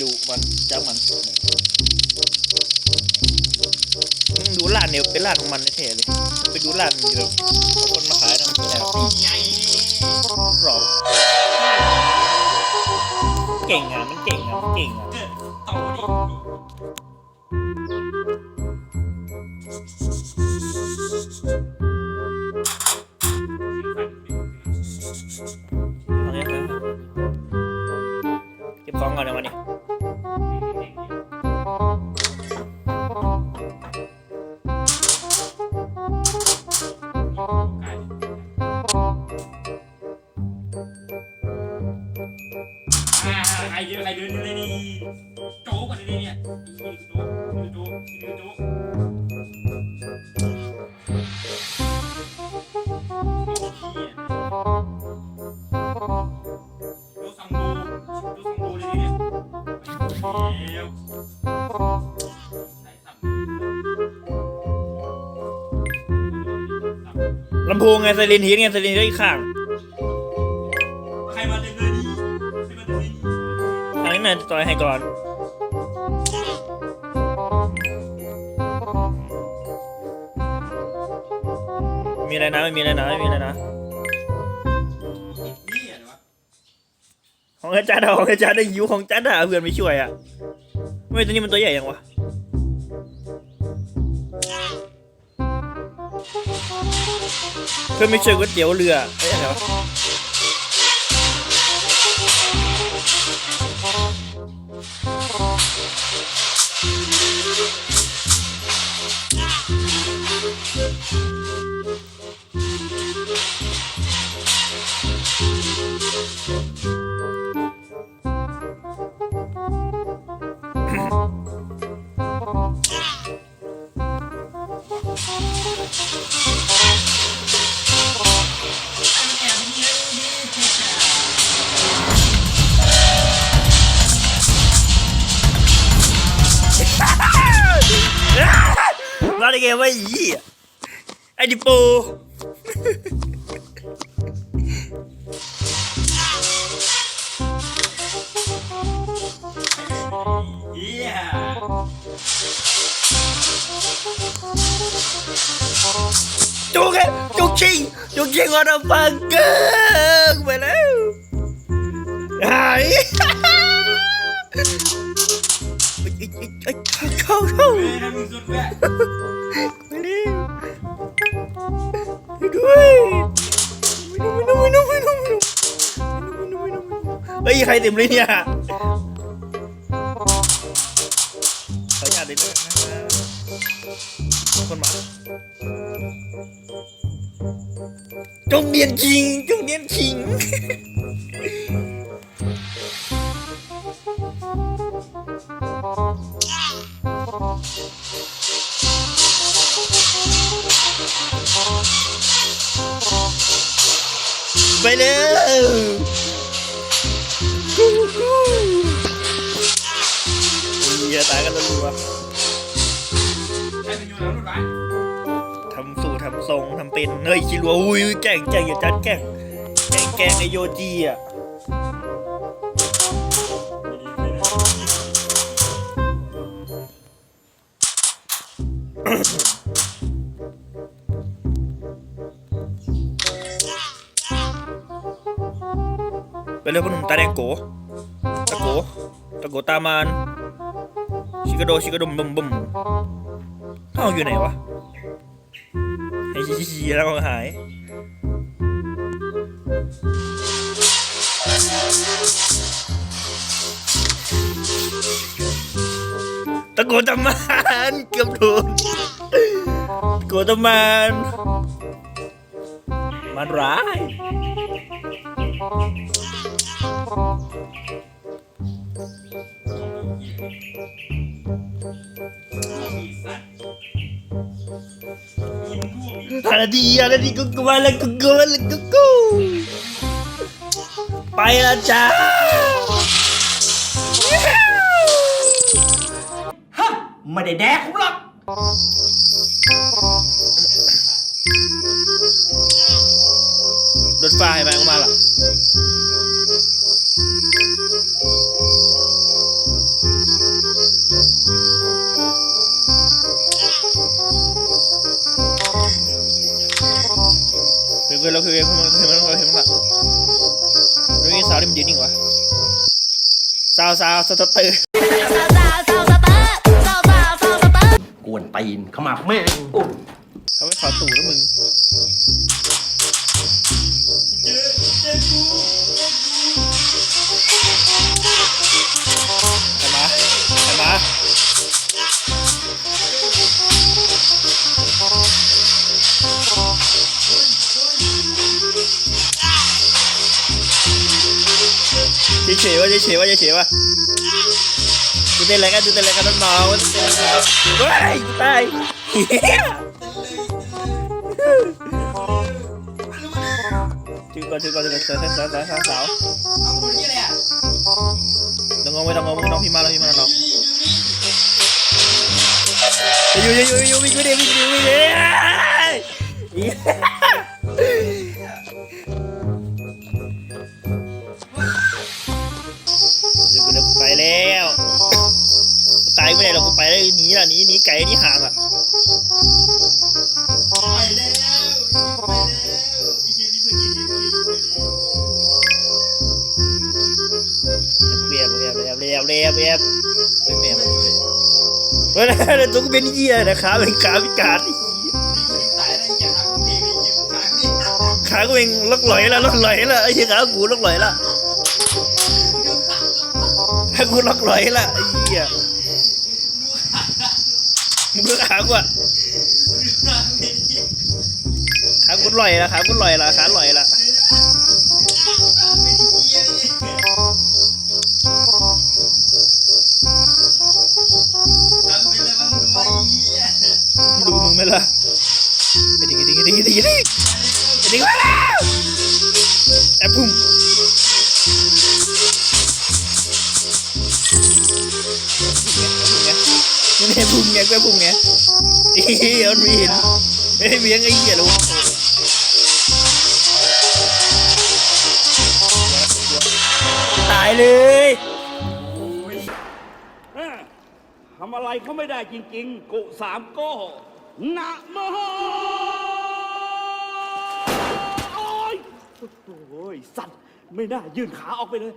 ดูมันจ้ามันดูร้านเนี่ยเป็นร้านของมันแท้เลย ไปดูร้านเดี๋ยวเอาคนมาขายทำอะไรไงหรอกเก่งอะ มันเก่งอะ มันเก่งอะเกิดต่อดิเอาเนี่ยนะเก็บของก่อนเดี๋ยววันนี้ ใครเดินใครเดินเลยนี่โจ๊กกันเลยเนี่ยนี่โจ๊กโจ๊กโจ๊กโจ๊กขี้อะโจ๊กสังโบโจ๊กสังโบเลยเนี่ยเดี๋ยวลำโพงไงไซเรนฮีทไงไซเรนฮีทอีกข้าง นี้น่ะต่อยให้ก่อน มีอะไรนะไม่มีอะไรนะไม่มีอะไรนะของอาจารย์เอาของอาจารย์ได้ยิวของอาจารย์ด่าเพื่อนไม่ช่วยอะไม่ตัวนี้มันตัวใหญ่ยังวะเพื่อนไม่ช่วยก๋วยเตี๋ยวเรือเอ้ยอะไรวะ ไอ้ มาได้ไงวะไอ้เหี้ยไอ้ เฮ้ย ใครต็มเลยเนี่ยขออนุญาตเลยด้วยนะครับคนมาจงเดียนชิงจงเดียนชิงไปเลย เฮียตายกันแล้วรัวใครเป็นอยู่แล้วรถวะทำสู่ทำทรงทำเป็นเฮ้ยคิดว่าอุ้ยแกล้งแกล้งอย่าจัดแกล้งแกล้งแกล้งไอโยจีอะไปเรื่องพวกหนุ่มตาแดงโกตะโกตะโกตามาน ชิกาโดชิกาดมบึมบึมเอ้าอยู่ไหนวะไอ้ชี้ชี้แล้วก็หายตะโกนตำมานเกือบโดนตะโกนตำมานมันร้าย อะไรดีอะไรดีกูกูมาแล้วกูกูมาแล้วกูกูไปและจ้าฮะไม่ได้แดกผมหรอกรถไฟไปออกมาล่ะ เพื่อนเราคือเพื่อนเราคือเพื่อนเราคือเพื่อนเราเรื่องสาวนี่มันยืนนิ่งวะสาวสาวสตเตอร์กวนตีนขมับแม่งเขาไม่ขอตู่แล้วมึงเจ๊เจ๊กู เฉยๆวะเฉยๆวะเฉยๆวะดูเต้นอะไรกันดูเต้นอะไรกันน้องๆดูเต้นอะไรกันเฮ้ยตายเหี้ยชื่อก่อนชื่อก่อนชื่อก่อนสาวสาวสาวสาวสาวเอาคนนี้ยต้องงงไม่ต้องงงน้องพี่มาแล้วพี่มาแล้วน้องอยู่อยู่อยู่อยู่วิ่งอยู่ดิวิ่งอยู่วิ่งอยู่ ก่นีห่างอะไปแล้วไปแล้วไอ้เหี้ยนี่เพิ่งกินเพิ่งกินไปแล้วเรียบเรียบเรียบเรียบเรียบเรียบเรียบเฮ้ยแล้วตัวกูเป็นเหี้ยนะขาเป็นขาพิการตายแล้วอย่าหักเองไอ้เหี้ยขากูเองลอกหลอยละลอกหลอยละไอ้เหี้ยขากูลอกหลอยละขากูลอกหลอยละไอ้เหี้ย มึงดูขากูอะขากูลอยละขากูลอยละขาลอยละทำไปเลยบ้างด้วยเหี้ยดูมึงไหมล่ะไปดิงดิงดิงดิงดิงดิงมาแล้วแอบพุ่ม นี่ไงพุ่มไงกูพุ่มไงเฮ้ยมันมีเห็นเฮ้ยเมียงไอ้เหี้ยลูกตายเลยทำอะไรเขาไม่ได้จริงๆ กุสามโก้นะโมโอ้ยโอ้ยสัตว์ ไม่น่ายื่นขาออกไปเลย